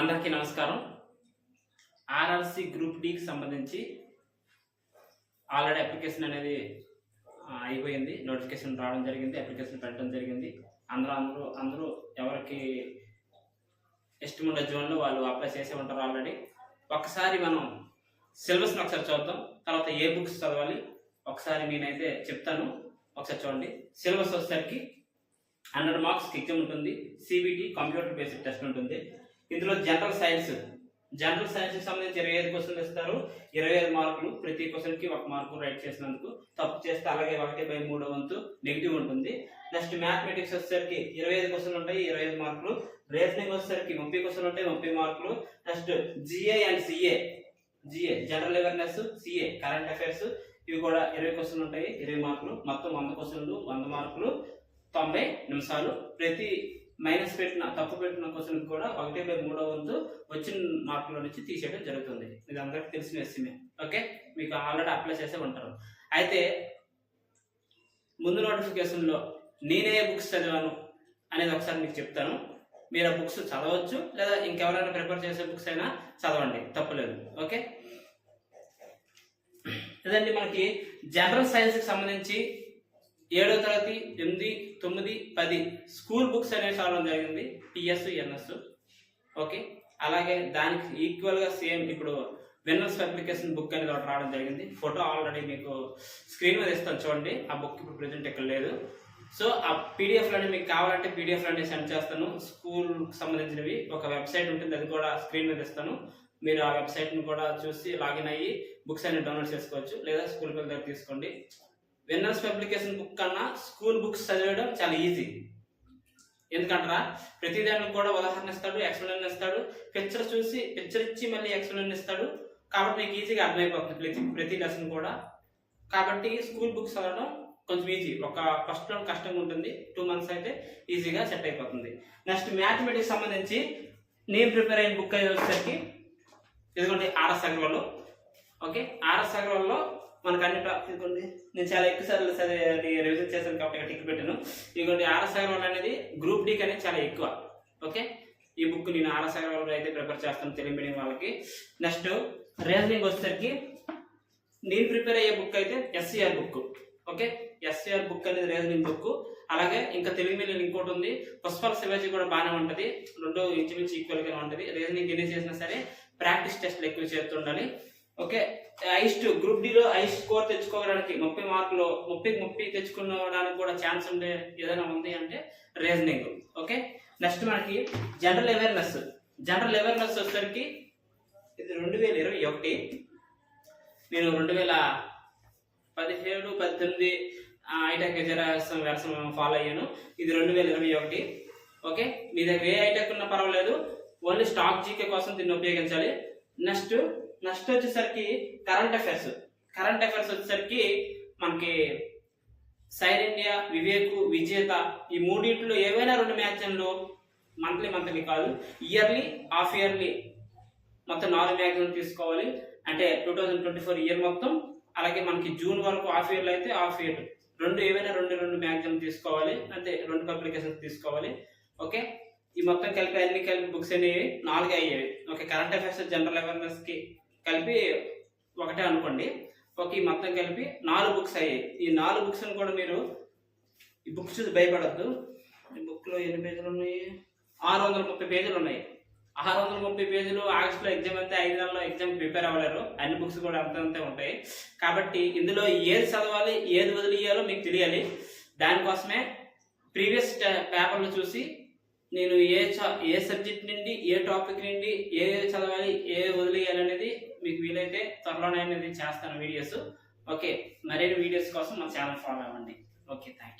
అందరికీ నమస్కారం. RRC group డికి సంబంధించి ఆల్రెడీ అప్లికేషన్ అనేది అయిపోయింది. నోటిఫికేషన్ రావడం జరిగింది అప్లికేషన్ పెట్టడం జరిగింది. అందరూ అందరూ అందరూ ఎవరికి ఇష్టం ఉండే జోన్లో వాళ్ళు అప్లై చేసే ఉంటారు ఆల్రెడీ ఒకసారి మనం సిలబస్ని ఒకసారి చూద్దాం తర్వాత ఏ బుక్స్ చదవాలి? ఒకసారి నేనైతే చెప్తాను. ఒకసారి చూడండి. సిలబస్ వచ్చేసరికి హండ్రెడ్ మార్క్స్ ఎగ్జామ్ ఉంటుంది. సిబిటి కంప్యూటర్ బేస్డ్ టెస్ట్ ఉంటుంది. ఇందులో జనరల్ సైన్స్ జనరల్ సైన్స్ సంబంధించి ఇరవై ఐదు క్వశ్చన్లు ఇస్తారు. ఇరవై ఐదు మార్కులు ప్రతి క్వశ్చన్కి ఒక మార్కు రైట్ చేసినందుకు తప్పు చేస్తే అలాగే ఒకటి బై మూడో వంతు నెగిటివ్ ఉంటుంది. నెక్స్ట్ మ్యాథమెటిక్స్ వచ్చేసరికి ఇరవై ఐదు క్వశ్చన్లు ఉంటాయి ఇరవై ఐదు మార్కులు. రీజనింగ్ వచ్చేసరికి ముప్పై క్వశ్చన్లు ఉంటాయి ముప్పై మార్కులు. Next GA and CA GA general awareness CA current affairs ఇవి కూడా ఇరవై క్వశ్చన్లు ఉంటాయి ఇరవై మార్కులు. మొత్తం వంద క్వశ్చన్లు వంద మార్కులు తొంభై నిమిషాలు. ప్రతి మైనస్ పెట్టిన తప్పు పెట్టిన క్వశ్చన్ కూడా ఒకటి బై మూడో వంతు వచ్చిన మార్కుల నుంచి తీసేయడం జరుగుతుంది. ఇది అందరికి తెలిసిన విషయమే ఓకే? మీకు ఆల్రెడీ అప్లై చేసే ఉంటారు. అయితే ముందు నోటిఫికేషన్లో నేనే బుక్స్ చదివాను అనేది ఒకసారి మీకు చెప్తాను. మీరు ఆ బుక్స్ చదవచ్చు లేదా ఇంకెవరైనా ప్రిపేర్ చేసే బుక్స్ అయినా చదవండి. తప్పులేదు. ఓకే? లేదండి మనకి జనరల్ సైన్స్కి సంబంధించి ఏడో తరగతి ఎనిమిది తొమ్మిది పది స్కూల్ బుక్స్ అనేవి చదవడం జరిగింది. PS NS okay? అలాగే దానికి ఈక్వల్గా సేమ్ ఇప్పుడు విన్నర్స్ అప్లికేషన్ బుక్ అనేది ఒకటి రావడం జరిగింది. ఫోటో ఆల్రెడీ మీకు స్క్రీన్ మీద ఇస్తాను చూడండి. ఆ బుక్ ఇప్పుడు ప్రెజెంట్ ఇక్కడ లేదు. సో ఆ పీడిఎఫ్ మీకు కావాలంటే పీడిఎఫ్ అనేది సెండ్ చేస్తాను. స్కూల్ సంబంధించినవి ఒక వెబ్సైట్ ఉంటుంది అది కూడా స్క్రీన్ మీద ఇస్తాను. మీరు ఆ వెబ్సైట్ని కూడా చూసి లాగిన్ అయ్యి బుక్స్ అనేవి డౌన్లోడ్ చేసుకోవచ్చు. లేదా స్కూల్ పిల్లల దగ్గర తీసుకోండి. విన్నర్స్ పబ్లికేషన్ బుక్ కన్నా స్కూల్ బుక్స్ చదివడం చాలా ఈజీ. ఎందుకంటారా? ప్రతి దానికి కూడా ఉదాహరణ ఇస్తాడు ఎక్స్ప్లెయిన్ ఇస్తాడు పిక్చర్ చూసి పిక్చర్ ఇచ్చి మళ్ళీ ఎక్స్ప్లెయిన్ ఇస్తాడు. కాబట్టి నీకు ఈజీగా అర్థమైపోతుంది ప్రతి ప్రతి లెసన్ కూడా. కాబట్టి స్కూల్ బుక్స్ చదవడం కొంచెం ఈజీ. ఒక ఫస్ట్లో కష్టంగా ఉంటుంది టూ మంత్స్ అయితే ఈజీగా సెట్ అయిపోతుంది. నెక్స్ట్ మ్యాథమెటిక్స్ సంబంధించి నేను ప్రిపేర్ అయిన బుక్ అయ్యేసరికి వచ్చేసరికి ఇదిగోండి ఆర్ఎస్ అగర్వాల్ ఓకే? ఆర్ఎస్ అగర్వాల్లో మనకు అన్ని ప్రా- ఇదిగోండి నేను చాలా ఎక్కువ సార్లు సరే రివిజన్ చేశాను కాబట్టి టిక్ పెట్టాను. ఇదిగోండి ఆర్ఎస్ అగర్వాల్ అనేది గ్రూప్ డీకి అనేది చాలా ఎక్కువ. ఓకే ఈ బుక్ నేను ఆర్ఎస్ అగర్వాల్ అయితే ప్రిపేర్ చేస్తాను తెలుగు మీడియం వాళ్ళకి. నెక్స్ట్ రీజనింగ్ వచ్చేసరికి నేను ప్రిపేర్ అయ్యే బుక్ అయితే SCR book okay SCR book అనేది రీజనింగ్ బుక్ అలాగే ఇంకా తెలుగు మీడియం ఇంకోటి ఉంది. పుష్పల శివాజీ కూడా బాగానే ఉంటుంది. రెండు ఇంచుమించు ఈక్వల్గానే ఉంటుంది. రీజనింగ్ ఎన్ని చేసినా సరే ప్రాక్టీస్ టెస్ట్లు ఎక్కువ చేస్తుండాలి. ఓకే ఐస్ట్ గ్రూప్ డిలో ఐస్ స్కోర్ తెచ్చుకోవడానికి ముప్పై మార్కులు ముప్పై ముప్పై తెచ్చుకోవడానికి కూడా ఛాన్స్ ఉండే ఏదైనా ఉంది అంటే రీజనింగ్. ఓకే నెక్స్ట్ మనకి జనరల్ అవేర్నెస్. జనరల్ అవేర్నెస్ వచ్చేసరికి ఇది రెండు వేల ఇరవై ఒకటి. నేను రెండు వేల పదిహేడు పద్దెనిమిది ఐటెక్ జరాసం వ్యవసాయం ఫాలో అయ్యాను. ఇది రెండు వేల ఇరవై ఒకటి. ఓకే మీ దగ్గర ఏ ఐటెక్ ఉన్నా పర్వాలేదు. ఓన్లీ స్టాక్ జీకే కోసం దీన్ని ఉపయోగించాలి. నెక్స్ట్ నెక్స్ట్ వచ్చేసరికి కరెంట్ అఫైర్స్ కరెంట్ అఫైర్స్ వచ్చేసరికి మనకి సైర్ ఇండియా వివేక్ విజేత ఈ మూడింటిలో ఏవైనా రెండు మ్యాగజైన్లు మంత్లీ మంత్లీ కాదు. ఇయర్లీ హాఫ్ ఇయర్లీ మొత్తం నాలుగు మ్యాగజైన్ తీసుకోవాలి. అంటే two thousand twenty four year మొత్తం. అలాగే మనకి జూన్ వరకు హాఫ్ ఇయర్లో అయితే హాఫ్ ఇయర్ రెండు ఏవైనా రెండు రెండు మ్యాగజైన్ తీసుకోవాలి. అంటే రెండు పబ్లికేషన్స్ తీసుకోవాలి. ఓకే? ఈ మొత్తం కలిపి అన్ని కలిపి బుక్స్ అనేవి? నాలుగు అయ్యేవి. ఓకే? కరెంట్ అఫైర్స్ జనరల్ అవేర్నెస్కి కలిపి ఒకటే అనుకోండి. ఓకే ఈ మొత్తం కలిపి నాలుగు బుక్స్ అయ్యాయి. ఈ నాలుగు బుక్స్ని కూడా మీరు ఈ బుక్స్ చూసి భయపడద్దు. ఈ బుక్లో ఎన్ని పేజీలు ఉన్నాయి? ఆరు వందల ముప్పై పేజీలు ఉన్నాయి. ఆరు వందల ముప్పై పేజీలు ఆగస్టులో ఎగ్జామ్ అయితే ఐదు నెలల్లో ఎగ్జామ్ ప్రిపేర్ అవ్వలేరు. అన్ని బుక్స్ కూడా అంతంతే ఉంటాయి. కాబట్టి ఇందులో ఏది చదవాలి ఏది వదిలియాలో మీకు తెలియాలి. దానికోసమే ప్రీవియస్ పేపర్లు చూసి నేను ఏ ఏ సబ్జెక్ట్ నుండి ఏ టాపిక్ నుండి ఏ చదవాలి ఏ వదిలేయాలి అనేది మీకు వీలైతే త్వరలోనే అనేది చేస్తాను వీడియోస్ ఓకే మరిన్ని వీడియోస్ కోసం మా ఛానల్ ఫాలో అవ్వండి. Okay thank you